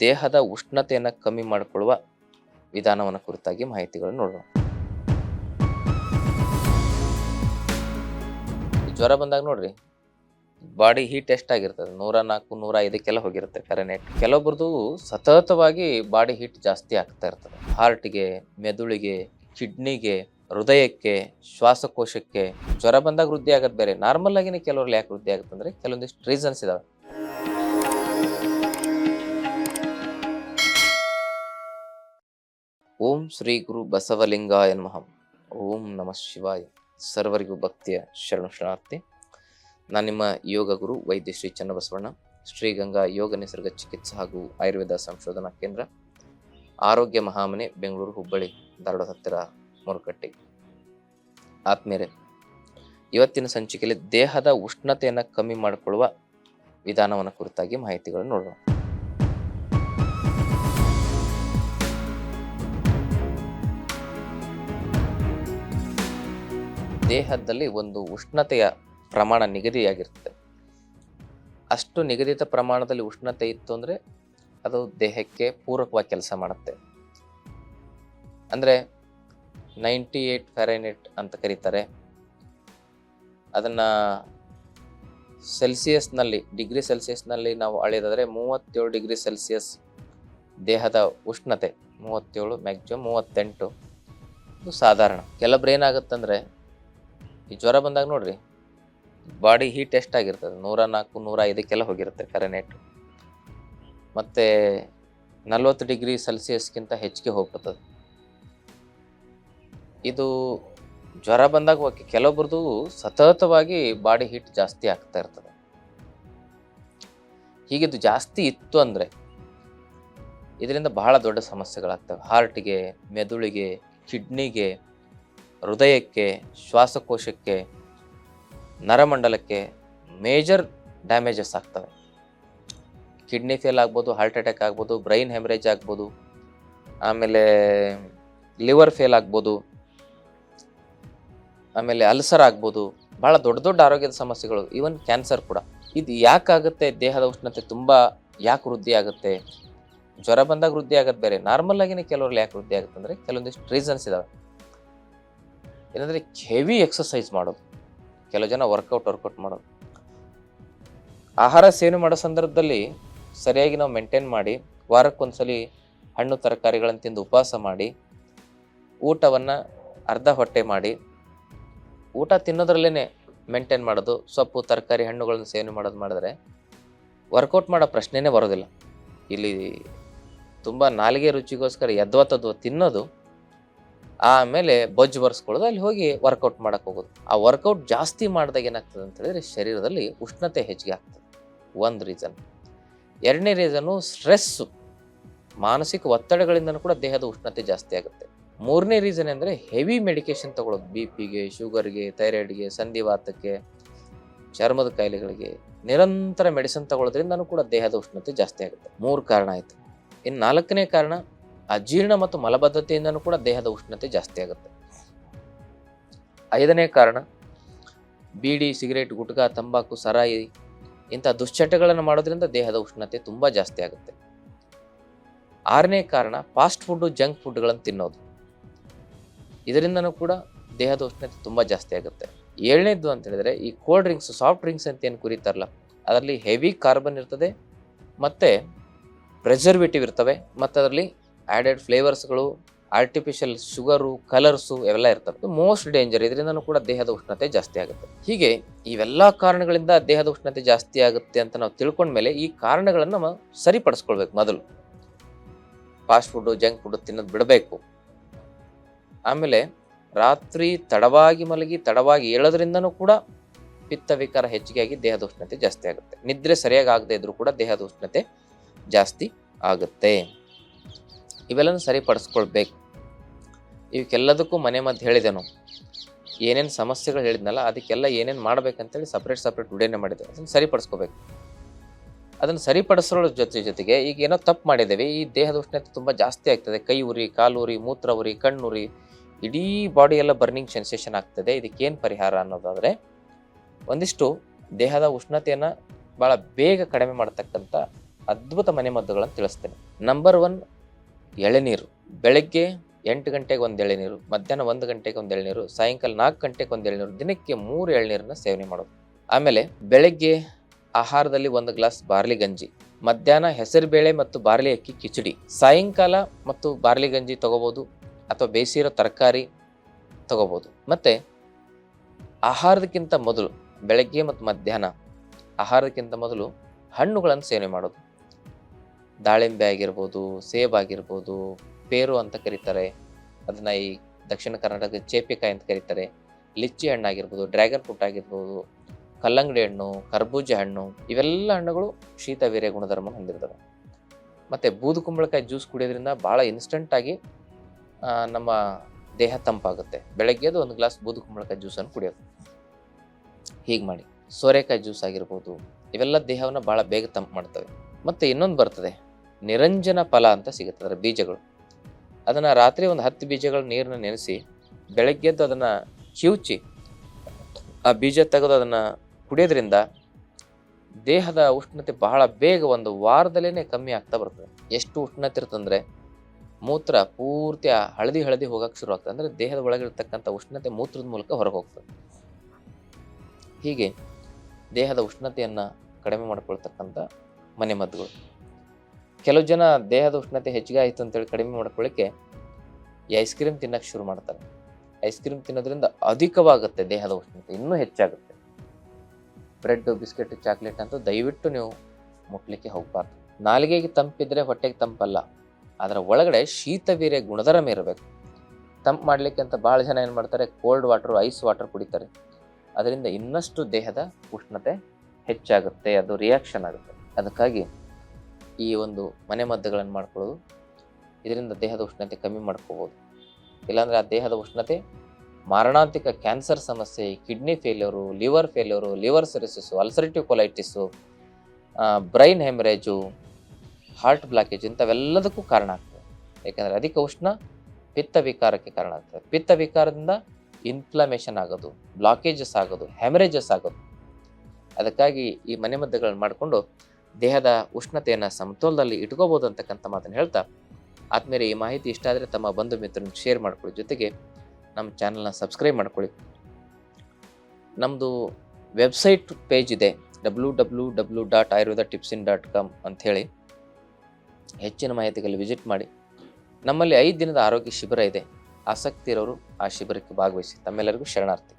ದೇಹದ ಉಷ್ಣತೆಯನ್ನು ಕಮ್ಮಿ ಮಾಡಿಕೊಳ್ಳುವ ವಿಧಾನವನ್ನು ಕುರಿತಾಗಿ ಮಾಹಿತಿಗಳನ್ನು ನೋಡೋಣ. ಜ್ವರ ಬಂದಾಗ ನೋಡ್ರಿ, ಬಾಡಿ ಹೀಟ್ ಎಷ್ಟಾಗಿರ್ತದೆ ನೂರ ನಾಲ್ಕು, ನೂರ ಐದಕ್ಕೆಲ್ಲ ಹೋಗಿರುತ್ತೆ ಕರೆನೆಟ್ ಕೆಲವೊಬ್ರದ್ದು ಸತತವಾಗಿ ಬಾಡಿ ಹೀಟ್ ಜಾಸ್ತಿ ಆಗ್ತಾ ಇರ್ತದೆ. ಹಾರ್ಟ್ಗೆ ಮೆದುಳಿಗೆ ಕಿಡ್ನಿಗೆ ಹೃದಯಕ್ಕೆ, ಶ್ವಾಸಕೋಶಕ್ಕೆ ಜ್ವರ ಬಂದಾಗ ವೃದ್ಧಿ ಆಗೋದು ಬೇರೆ. ನಾರ್ಮಲ್ ಆಗಿನೇ ಕೆಲವ್ರಲ್ಲಿ ಯಾಕೆ ವೃದ್ಧಿ ಆಗುತ್ತೆ ಅಂದ್ರೆ ಕೆಲವೊಂದಿಷ್ಟು ರೀಸನ್ಸ್ ಇದಾವೆ. ಓಂ ಶ್ರೀ ಗುರು ಬಸವಲಿಂಗಾಯ ನಮಃ. ಓಂ ನಮಃ ಶಿವಾಯ. ಸರ್ವರಿಗೂ ಭಕ್ತಿಯ ಶರಣು ಶರಣಾರ್ಥಿ. ನಾನು ನಿಮ್ಮ ಯೋಗ ಗುರು ವೈದ್ಯ ಶ್ರೀ ಚನ್ನಬಸವಣ್ಣ ಶ್ರೀಗಂಗಾ ಯೋಗ ನಿಸರ್ಗ ಚಿಕಿತ್ಸೆ ಹಾಗೂ ಆಯುರ್ವೇದ ಸಂಶೋಧನಾ ಕೇಂದ್ರ, ಆರೋಗ್ಯ ಮಹಾಮನೆ, ಬೆಂಗಳೂರು ಹುಬ್ಬಳ್ಳಿ ದರಡ ಹತ್ತಿರ ಮುರುಕಟ್ಟೆ. ಆತ್ಮೇಲೆ ಇವತ್ತಿನ ಸಂಚಿಕೆಯಲ್ಲಿ ದೇಹದ ಉಷ್ಣತೆಯನ್ನು ಕಮ್ಮಿ ಮಾಡಿಕೊಳ್ಳುವ ವಿಧಾನವನ್ನು ಕುರಿತಾಗಿ ಮಾಹಿತಿಗಳನ್ನು ನೋಡೋಣ. ದೇಹದಲ್ಲಿ ಒಂದು ಉಷ್ಣತೆಯ ಪ್ರಮಾಣ ನಿಗದಿಯಾಗಿರ್ತದೆ ಅಷ್ಟು ನಿಗದಿತ ಪ್ರಮಾಣದಲ್ಲಿ ಉಷ್ಣತೆ ಇತ್ತು ಅಂದರೆ ಅದು ದೇಹಕ್ಕೆ ಪೂರಕವಾಗಿ ಕೆಲಸ ಮಾಡುತ್ತೆ. ಅಂದರೆ ನೈಂಟಿ ಏಟ್ ಫ್ಯಾರೈನೆಟ್ ಅಂತ ಕರೀತಾರೆ. ಅದನ್ನು ಸೆಲ್ಸಿಯಸ್ನಲ್ಲಿ, ಡಿಗ್ರಿ ಸೆಲ್ಸಿಯಸ್ನಲ್ಲಿ ನಾವು ಅಳೆಯೋದಾದರೆ ಮೂವತ್ತೇಳು ಡಿಗ್ರಿ ಸೆಲ್ಸಿಯಸ್ ದೇಹದ ಉಷ್ಣತೆ, ಮೂವತ್ತೇಳು ಮ್ಯಾಕ್ಸಿಮಮ್ ಮೂವತ್ತೆಂಟು. ಇದು ಸಾಧಾರಣ. ಕೆಲವೊಬ್ರು ಏನಾಗುತ್ತಂದರೆ ಈ ಜ್ವರ ಬಂದಾಗ ನೋಡ್ರಿ, ಬಾಡಿ ಹೀಟ್ ಎಷ್ಟಾಗಿರ್ತದೆ ನೂರ ನಾಲ್ಕು, ನೂರ ಐದಕ್ಕೆಲ್ಲ ಹೋಗಿರುತ್ತೆ ಫೆರನೇಟ್ ಮತ್ತು ನಲ್ವತ್ತು ಡಿಗ್ರಿ ಸೆಲ್ಸಿಯಸ್ಗಿಂತ ಹೆಚ್ಚಿಗೆ ಹೋಗ್ಬಿಡ್ತದೆ. ಇದು ಜ್ವರ ಬಂದಾಗ ಓಕೆ, ಕೆಲವೊಬ್ರದ್ದು ಸತತವಾಗಿ ಬಾಡಿ ಹೀಟ್ ಜಾಸ್ತಿ ಆಗ್ತಾ ಇರ್ತದೆ. ಹೀಗಿದು ಜಾಸ್ತಿ ಇತ್ತು ಅಂದರೆ ಇದರಿಂದ ಬಹಳ ದೊಡ್ಡ ಸಮಸ್ಯೆಗಳಾಗ್ತವೆ. ಹಾರ್ಟ್ಗೆ ಮೆದುಳಿಗೆ ಕಿಡ್ನಿಗೆ ಹೃದಯಕ್ಕೆ, ಶ್ವಾಸಕೋಶಕ್ಕೆ, ನರಮಂಡಲಕ್ಕೆ ಮೇಜರ್ ಡ್ಯಾಮೇಜಸ್ ಆಗ್ತವೆ. ಕಿಡ್ನಿ ಫೇಲ್ ಆಗ್ಬೋದು, ಹಾರ್ಟ್ ಅಟ್ಯಾಕ್ ಆಗ್ಬೋದು, ಬ್ರೈನ್ ಹೆಮರೇಜ್ ಆಗ್ಬೋದು, ಆಮೇಲೆ ಲಿವರ್ ಫೇಲ್ ಆಗ್ಬೋದು, ಆಮೇಲೆ ಅಲ್ಸರ್ ಆಗ್ಬೋದು ಭಾಳ ದೊಡ್ಡ ದೊಡ್ಡ ಆರೋಗ್ಯದ ಸಮಸ್ಯೆಗಳು, ಈವನ್ ಕ್ಯಾನ್ಸರ್ ಕೂಡ. ಇದು ಯಾಕಾಗುತ್ತೆ ದೇಹದ ಉಷ್ಣತೆ ತುಂಬ ಯಾಕೆ ವೃದ್ಧಿ ಆಗುತ್ತೆ? ಜ್ವರ ಬಂದಾಗ ವೃದ್ಧಿ ಆಗುತ್ತೆ ಬೇರೆ. ನಾರ್ಮಲ್ ಆಗಿನೇ ಕೆಲವ್ರಲ್ಲಿ ಯಾಕೆ ವೃದ್ಧಿ ಆಗುತ್ತೆ ಅಂದರೆ ಕೆಲವೊಂದಿಷ್ಟು ರೀಸನ್ಸ್ ಇದಾವೆ. ಏನಂದರೆ ಹೆವಿ ಎಕ್ಸಸೈಸ್ ಮಾಡೋದು. ಕೆಲವು ಜನ ವರ್ಕೌಟ್ ವರ್ಕೌಟ್ ಮಾಡೋದು. ಆಹಾರ ಸೇವನೆ ಮಾಡೋ ಸಂದರ್ಭದಲ್ಲಿ ಸರಿಯಾಗಿ ನಾವು ಮೇಂಟೈನ್ ಮಾಡಿ, ವಾರಕ್ಕೊಂದ್ಸಲಿ ಹಣ್ಣು, ತರಕಾರಿಗಳನ್ನು ತಿಂದು ಉಪವಾಸ ಮಾಡಿ, ಊಟವನ್ನು ಅರ್ಧ ಹೊಟ್ಟೆ ಮಾಡಿ, ಊಟ ತಿನ್ನೋದ್ರಲ್ಲೇ ಮೇಂಟೈನ್ ಮಾಡೋದು, ಸೊಪ್ಪು, ತರಕಾರಿ, ಹಣ್ಣುಗಳನ್ನು ಸೇವನೆ ಮಾಡೋದು ಮಾಡಿದ್ರೆ ವರ್ಕೌಟ್ ಮಾಡೋ ಪ್ರಶ್ನೆನೇ ಬರೋದಿಲ್ಲ. ಇಲ್ಲಿ ತುಂಬ ನಾಲಿಗೆ ರುಚಿಗೋಸ್ಕರ ಯದ್ವತ್ತದ್ವ ತಿನ್ನೋದು ಆಮೇಲೆ ಬೊಜ್ಜು ಬರ್ಸ್ಕೊಳ್ಳೋದು, ಅಲ್ಲಿ ಹೋಗಿ ವರ್ಕೌಟ್ ಮಾಡಕ್ಕೆ ಹೋಗೋದು. ಆ ವರ್ಕೌಟ್ ಜಾಸ್ತಿ ಮಾಡಿದಾಗ ಏನಾಗ್ತದೆ ಅಂತ ಹೇಳಿದ್ರೆ ಶರೀರದಲ್ಲಿ ಉಷ್ಣತೆ ಹೆಚ್ಚಿಗೆ ಆಗ್ತದೆ. ಒಂದು ರೀಸನ್ ಎರಡನೇ ರೀಸನ್ನು ಸ್ಟ್ರೆಸ್ಸು ಮಾನಸಿಕ ಒತ್ತಡಗಳಿಂದನೂ ಕೂಡ ದೇಹದ ಉಷ್ಣತೆ ಜಾಸ್ತಿ ಆಗುತ್ತೆ. ಮೂರನೇ ರೀಸನ್ ಅಂದರೆ ಹೆವಿ ಮೆಡಿಕೇಶನ್ ತಗೊಳ್ಳೋದು. ಬಿ ಪಿಗೆ ಶುಗರ್ಗೆ ಥೈರಾಯ್ಡ್ಗೆ ಸಂಧಿವಾತಕ್ಕೆ, ಚರ್ಮದ ಕಾಯಿಲೆಗಳಿಗೆ. ನಿರಂತರ ಮೆಡಿಸಿನ್ ತಗೊಳ್ಳೋದ್ರಿಂದನೂ ಕೂಡ ದೇಹದ ಉಷ್ಣತೆ ಜಾಸ್ತಿ ಆಗುತ್ತೆ. ಮೂರು ಕಾರಣ ಆಯಿತು. ಇನ್ನು ನಾಲ್ಕನೇ ಕಾರಣ ಅಜೀರ್ಣ ಮತ್ತು ಮಲಬದ್ಧತೆಯಿಂದನೂ ಕೂಡ ದೇಹದ ಉಷ್ಣತೆ ಜಾಸ್ತಿ ಆಗುತ್ತೆ. ಐದನೇ ಕಾರಣ, ಬೀಡಿ, ಸಿಗರೇಟ್, ಗುಟ್ಕಾ, ತಂಬಾಕು, ಸರಾಯಿ ಇಂಥ ದುಶ್ಚಟಗಳನ್ನು ಮಾಡೋದ್ರಿಂದ ದೇಹದ ಉಷ್ಣತೆ ತುಂಬ ಜಾಸ್ತಿ ಆಗುತ್ತೆ. ಆರನೇ ಕಾರಣ, ಫಾಸ್ಟ್ ಫುಡ್ಡು, ಜಂಕ್ ಫುಡ್ಗಳನ್ನು ತಿನ್ನೋದು. ಇದರಿಂದನೂ ಕೂಡ ದೇಹದ ಉಷ್ಣತೆ ತುಂಬ ಜಾಸ್ತಿ ಆಗುತ್ತೆ. ಏಳನೇದ್ದು ಅಂತ ಹೇಳಿದ್ರೆ, ಈ ಕೋಲ್ಡ್ ಡ್ರಿಂಕ್ಸ್ ಸಾಫ್ಟ್ ಡ್ರಿಂಕ್ಸ್ ಅಂತ ಏನು ಕುರಿತಾರಲ್ಲ, ಅದರಲ್ಲಿ ಹೆವಿ ಕಾರ್ಬನ್ ಇರ್ತದೆ, ಮತ್ತು ಪ್ರೆಸರ್ವೇಟಿವ್ ಇರ್ತವೆ ಮತ್ತು ಅದರಲ್ಲಿ ಆ್ಯಡೆಡ್ ಫ್ಲೇವರ್ಸ್ಗಳು ಆರ್ಟಿಫಿಷಿಯಲ್ ಶುಗರು ಕಲರ್ಸು ಇವೆಲ್ಲ ಇರ್ತವೆ. ಮೋಸ್ಟ್ ಡೇಂಜರ್ ಇದರಿಂದನೂ ಕೂಡ ದೇಹದ ಉಷ್ಣತೆ ಜಾಸ್ತಿ ಆಗುತ್ತೆ. ಹೀಗೆ ಇವೆಲ್ಲ ಕಾರಣಗಳಿಂದ ದೇಹದ ಉಷ್ಣತೆ ಜಾಸ್ತಿ ಆಗುತ್ತೆ ಅಂತ ನಾವು ತಿಳ್ಕೊಂಡ್ಮೇಲೆ ಈ ಕಾರಣಗಳನ್ನು ನಾವು ಸರಿಪಡಿಸ್ಕೊಳ್ಬೇಕು ಮೊದಲು. ಫಾಸ್ಟ್ ಫುಡ್ಡು ಜಂಕ್ ಫುಡ್ ತಿನ್ನೋದು ಬಿಡಬೇಕು. ಆಮೇಲೆ ರಾತ್ರಿ ತಡವಾಗಿ ಮಲಗಿ, ತಡವಾಗಿ ಏಳೋದ್ರಿಂದನೂ ಕೂಡ ಪಿತ್ತ ವಿಕಾರ ಹೆಚ್ಚಿಗೆ ಆಗಿ ದೇಹದ ಉಷ್ಣತೆ ಜಾಸ್ತಿ ಆಗುತ್ತೆ. ನಿದ್ರೆ ಸರಿಯಾಗಿ ಆಗದೆ ಇದ್ರೂ ಕೂಡ ದೇಹದ ಉಷ್ಣತೆ ಜಾಸ್ತಿ ಆಗುತ್ತೆ. ಇವೆಲ್ಲನೂ ಸರಿಪಡಿಸ್ಕೊಳ್ಬೇಕು. ಇವಕ್ಕೆಲ್ಲದಕ್ಕೂ ಮನೆ ಮದ್ದು ಹೇಳಿದೆನು ಏನೇನು ಸಮಸ್ಯೆಗಳು ಹೇಳಿದ್ನಲ್ಲ, ಅದಕ್ಕೆಲ್ಲ ಏನೇನು ಮಾಡ್ಬೇಕಂತೇಳಿ ಸಪ್ರೇಟ್ ಸಪ್ರೇಟ್ ವಿಡಿಯೋನೇ ಮಾಡಿದೆ. ಅದನ್ನು ಸರಿಪಡಿಸ್ಕೋಬೇಕು. ಅದನ್ನು ಸರಿಪಡಿಸೋದ್ರ ಜೊತೆ ಜೊತೆಗೆ ಈಗ ಏನೋ ತಪ್ಪು ಮಾಡಿದ್ದೇವೆ. ಈ ದೇಹದ ಉಷ್ಣತೆ ತುಂಬ ಜಾಸ್ತಿ ಆಗ್ತದೆ. ಕೈ ಉರಿ, ಕಾಲು ಉರಿ, ಮೂತ್ರ ಉರಿ ಕಣ್ಣುರಿ ಇಡೀ ಬಾಡಿ ಎಲ್ಲ ಬರ್ನಿಂಗ್ ಸೆನ್ಸೇಷನ್ ಆಗ್ತದೆ. ಇದಕ್ಕೇನು ಪರಿಹಾರ ಅನ್ನೋದಾದರೆ, ಒಂದಿಷ್ಟು ದೇಹದ ಉಷ್ಣತೆಯನ್ನು ಭಾಳ ಬೇಗ ಕಡಿಮೆ ಮಾಡ್ತಕ್ಕಂಥ ಅದ್ಭುತ ಮನೆಮದ್ದುಗಳನ್ನು ತಿಳಿಸ್ತೇನೆ. Number one ಎಳೆನೀರು. ಬೆಳಗ್ಗೆ ಎಂಟು ಗಂಟೆಗೆ ಒಂದು ಎಳೆನೀರು, ಮಧ್ಯಾಹ್ನ ಒಂದು ಗಂಟೆಗೆ ಒಂದು ಎಳೆನೀರು, ಸಾಯಂಕಾಲ ನಾಲ್ಕು ಗಂಟೆಗೆ ಒಂದು ಎಳೆನೀರು, ದಿನಕ್ಕೆ ಮೂರು ಎಳನೀರನ್ನ ಸೇವನೆ ಮಾಡೋದು. ಆಮೇಲೆ ಬೆಳಗ್ಗೆ ಆಹಾರದಲ್ಲಿ ಒಂದು ಗ್ಲಾಸ್ ಬಾರ್ಲಿ ಗಂಜಿ, ಮಧ್ಯಾಹ್ನ ಹೆಸರುಬೇಳೆ ಮತ್ತು ಬಾರ್ಲಿ ಅಕ್ಕಿ ಕಿಚಡಿ, ಸಾಯಂಕಾಲ ಮತ್ತು ಬಾರ್ಲಿ ಗಂಜಿ ತಗೋಬೋದು ಅಥವಾ ಬೇಯಿಸಿರೋ ತರಕಾರಿ ತಗೋಬೋದು. ಮತ್ತು ಆಹಾರದಕ್ಕಿಂತ ಮೊದಲು ಬೆಳಗ್ಗೆ ಮತ್ತು ಮಧ್ಯಾಹ್ನ ಆಹಾರಕ್ಕಿಂತ ಮೊದಲು ಹಣ್ಣುಗಳನ್ನು ಸೇವನೆ ಮಾಡೋದು. ದಾಳಿಂಬೆ ಆಗಿರ್ಬೋದು, ಸೇಬ್ ಆಗಿರ್ಬೋದು, ಪೇರು ಅಂತ ಕರೀತಾರೆ. ಅದನ್ನ ಈ ದಕ್ಷಿಣ ಕರ್ನಾಟಕದ ಚೇಪೆಕಾಯಿ ಅಂತ ಕರೀತಾರೆ. ಲಿಚ್ಚಿ ಹಣ್ಣು ಆಗಿರ್ಬೋದು, ಡ್ರ್ಯಾಗನ್ ಫ್ರೂಟ್ ಆಗಿರ್ಬೋದು, ಕಲ್ಲಂಗಡಿ ಹಣ್ಣು, ಕರ್ಬೂಜ ಹಣ್ಣು, ಇವೆಲ್ಲ ಹಣ್ಣುಗಳು ಶೀತ ವೀರ್ಯ ಗುಣಧರ್ಮ ಹೊಂದಿರ್ತವೆ. ಮತ್ತು ಬೂದು ಕುಂಬಳಕಾಯಿ ಜ್ಯೂಸ್ ಕುಡಿಯೋದ್ರಿಂದ ಭಾಳ ಇನ್ಸ್ಟಂಟಾಗಿ ನಮ್ಮ ದೇಹ ತಂಪಾಗುತ್ತೆ. ಬೆಳಗ್ಗೆದು ಒಂದು ಗ್ಲಾಸ್ ಬೂದು ಕುಂಬಳಕಾಯಿ ಜ್ಯೂಸನ್ನು ಕುಡಿಯೋದು. ಹೀಗೆ ಮಾಡಿ. ಸೋರೆಕಾಯಿ ಜ್ಯೂಸ್ ಆಗಿರ್ಬೋದು, ಇವೆಲ್ಲ ದೇಹವನ್ನು ಭಾಳ ಬೇಗ ತಂಪು ಮಾಡ್ತವೆ. ಮತ್ತು ಇನ್ನೊಂದು ಬರ್ತದೆ. ನಿರಂಜನ ಫಲ ಅಂತ ಸಿಗುತ್ತೆ ಅದರ ಬೀಜಗಳು. ಅದನ್ನು ರಾತ್ರಿ ಒಂದು ಹತ್ತು ಬೀಜಗಳ ನೀರನ್ನ ನೆನೆಸಿ ಬೆಳಗ್ಗೆದ್ದು ಅದನ್ನು ಕಿವುಚಿ, ಆ ಬೀಜ ತೆಗೆದು ಅದನ್ನು ಕುಡಿಯೋದ್ರಿಂದ ದೇಹದ ಉಷ್ಣತೆ ಬಹಳ ಬೇಗ ಒಂದು ವಾರದಲ್ಲೇ ಕಮ್ಮಿ ಆಗ್ತಾ ಬರ್ತದೆ. ಎಷ್ಟು ಉಷ್ಣತೆ ಇರ್ತಂದ್ರೆ ಮೂತ್ರ ಪೂರ್ತಿ ಹಳದಿ ಹಳದಿ ಹೋಗೋಕೆ ಶುರು ಆಗ್ತದೆ. ಅಂದರೆ ದೇಹದ ಒಳಗಿರ್ತಕ್ಕಂಥ ಉಷ್ಣತೆ ಮೂತ್ರದ ಮೂಲಕ ಹೊರಗೆ ಹೋಗ್ತದೆ. ಹೀಗೆ ದೇಹದ ಉಷ್ಣತೆಯನ್ನು ಕಡಿಮೆ ಮಾಡಿಕೊಳ್ತಕ್ಕಂಥ ಮನೆಮದ್ದುಗಳು. ಕೆಲವು ಜನ ದೇಹದ ಉಷ್ಣತೆ ಹೆಚ್ಚಿಗೆ ಆಯಿತು ಅಂತೇಳಿ ಕಡಿಮೆ ಮಾಡ್ಕೊಳ್ಳಿಕ್ಕೆ ಈ ಐಸ್ ಕ್ರೀಮ್ ತಿನ್ನಕ್ಕೆ ಶುರು ಮಾಡ್ತಾರೆ. ಐಸ್ ಕ್ರೀಮ್ ತಿನ್ನೋದ್ರಿಂದ ಅಧಿಕವಾಗುತ್ತೆ ದೇಹದ ಉಷ್ಣತೆ, ಇನ್ನೂ ಹೆಚ್ಚಾಗುತ್ತೆ. ಬ್ರೆಡ್ ಬಿಸ್ಕೆಟ್ ಚಾಕ್ಲೇಟ್ ಅಂತೂ ದಯವಿಟ್ಟು ನೀವು ಮುಟ್ಲಿಕ್ಕೆ ಹೋಗಬಾರ್ದು. ನಾಲಿಗೆಗೆ ತಂಪಿದ್ರೆ ಹೊಟ್ಟೆಗೆ ತಂಪಲ್ಲ ಅದರ ಒಳಗಡೆ ಶೀತ ವೀರ್ಯ ಗುಣಧರ್ಮ ಇರಬೇಕು. ತಂಪು ಮಾಡಲಿಕ್ಕೆ ಅಂತ ಭಾಳ ಜನ ಏನು ಮಾಡ್ತಾರೆ? ಕೋಲ್ಡ್ ವಾಟರ್ ಐಸ್ ವಾಟರ್ ಕುಡಿತಾರೆ. ಅದರಿಂದ ಇನ್ನಷ್ಟು ದೇಹದ ಉಷ್ಣತೆ ಹೆಚ್ಚಾಗುತ್ತೆ, ಅದು ರಿಯಾಕ್ಷನ್ ಆಗುತ್ತೆ. ಅದಕ್ಕಾಗಿ ಈ ಒಂದು ಮನೆಮದ್ದುಗಳನ್ನು ಮಾಡ್ಕೊಳ್ಳೋದು. ಇದರಿಂದ ದೇಹದ ಉಷ್ಣತೆ ಕಮ್ಮಿ ಮಾಡ್ಕೋಬೋದು. ಇಲ್ಲಾಂದರೆ ಆ ದೇಹದ ಉಷ್ಣತೆ ಮಾರಣಾಂತಿಕ ಕ್ಯಾನ್ಸರ್ ಸಮಸ್ಯೆ, kidney failure, liver failure, liver cirrhosis, ulcerative colitis brain haemorrhage, heart blockage ಇಂಥವೆಲ್ಲದಕ್ಕೂ ಕಾರಣ ಆಗ್ತದೆ. ಯಾಕೆಂದರೆ ಅಧಿಕ ಉಷ್ಣ ಪಿತ್ತ ವಿಕಾರಕ್ಕೆ ಕಾರಣ ಆಗ್ತದೆ. ಪಿತ್ತ ವಿಕಾರದಿಂದ ಇನ್ಫ್ಲಮೇಷನ್ ಆಗೋದು ಬ್ಲಾಕೇಜಸ್ ಆಗೋದು ಹೆಮರೇಜಸ್ ಆಗೋದು. ಅದಕ್ಕಾಗಿ ಈ ಮನೆಮದ್ದುಗಳನ್ನು ಮಾಡಿಕೊಂಡು ದೇಹದ ಉಷ್ಣತೆಯನ್ನು ಸಮತೋಲದಲ್ಲಿ ಇಟ್ಕೋಬೋದು ಅಂತಕ್ಕಂಥ ಮಾತನ್ನು ಹೇಳ್ತಾ ಆದ್ಮೇಲೆ ಈ ಮಾಹಿತಿ ಇಷ್ಟ ಆದರೆ ತಮ್ಮ ಬಂಧು ಮಿತ್ರನ ಶೇರ್ ಮಾಡ್ಕೊಳ್ಳಿ. ಜೊತೆಗೆ ನಮ್ಮ ಚಾನಲ್ನ ಸಬ್ಸ್ಕ್ರೈಬ್ ಮಾಡ್ಕೊಳ್ಳಿ. ನಮ್ಮದು ವೆಬ್ಸೈಟ್ ಪೇಜ್ ಇದೆ W W W dot Ayurveda tips dot com ಅಂಥೇಳಿ ಹೆಚ್ಚಿನ ಮಾಹಿತಿಗಳಲ್ಲಿ ವಿಸಿಟ್ ಮಾಡಿ. ನಮ್ಮಲ್ಲಿ ಐದು ದಿನದ ಆರೋಗ್ಯ ಶಿಬಿರ ಇದೆ. ಆಸಕ್ತಿ ಇರೋರು ಆ ಶಿಬಿರಕ್ಕೆ ಭಾಗವಹಿಸಿ. ತಮ್ಮೆಲ್ಲರಿಗೂ ಶರಣಾರ್ಥಿ.